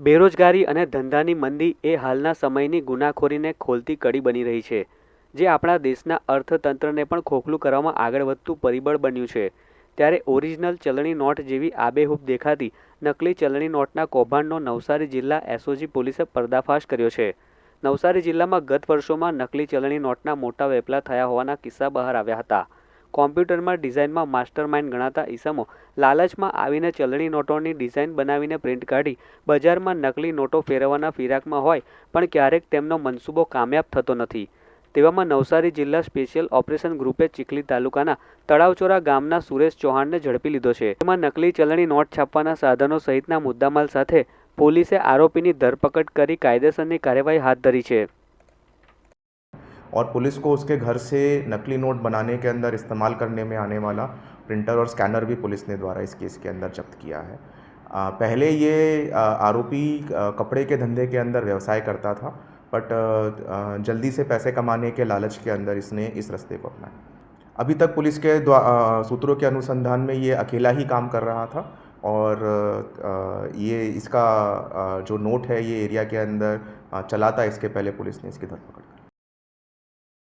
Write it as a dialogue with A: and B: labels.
A: બેરોજગારી અને ધંધાની મંદી એ હાલના સમયની ગુનાખોરીને ખોલતી કડી બની રહી છે, જે આપણા દેશના અર્થતંત્રને પણ ખોખલું કરવામાં આગળ વધતું પરિબળ બન્યું છે. ત્યારે ઓરિજિનલ ચલણી નોટ જેવી આબેહૂબ દેખાતી નકલી ચલણી નોટના કૌભાંડનો નવસારી જિલ્લા એસઓજી પોલીસે પર્દાફાશ કર્યો છે. નવસારી જિલ્લામાં ગત વર્ષોમાં નકલી ચલણી નોટના મોટા વેપલા થયા હોવાના કિસ્સા બહાર આવ્યા હતા. કોમ્પ્યુટરમાં ડિઝાઇનમાં માસ્ટર માઇન્ડ ગણાતા ઈસમો લાલચમાં આવીને ચલણી નોટોની ડિઝાઇન બનાવીને પ્રિન્ટ કાઢી બજારમાં નકલી નોટો ફેરવવાના ફિરાકમાં હોય પણ ક્યારેક તેમનો મનસૂબો કામયાબ થતો નથી. તેવામાં નવસારી જિલ્લા સ્પેશિયલ ઓપરેશન ગ્રુપે ચીખલી તાલુકાના તળાવચોરા ગામના સુરેશ ચૌહાણને ઝડપી લીધો છે. તેમાં નકલી ચલણી નોટ છાપવાના સાધનો સહિતના મુદ્દામાલ સાથે પોલીસે આરોપીની ધરપકડ કરી કાયદેસરની કાર્યવાહી હાથ ધરી છે.
B: और पुलिस को उसके घर से नकली नोट बनाने के अंदर इस्तेमाल करने में आने वाला प्रिंटर और स्कैनर भी पुलिस ने द्वारा इस केस के अंदर जब्त किया है। अ, पहले ये आरोपी कपड़े के धंधे के अंदर व्यवसाय करता था बट जल्दी से पैसे कमाने के लालच के अंदर इसने इस रास्ते को अपनाया। अभी तक पुलिस के सूत्रों के अनुसंधान में ये अकेला ही काम कर रहा था और ये इसका जो नोट है ये एरिया के अंदर चला था इसके पहले पुलिस ने इसकी धरपकड़ की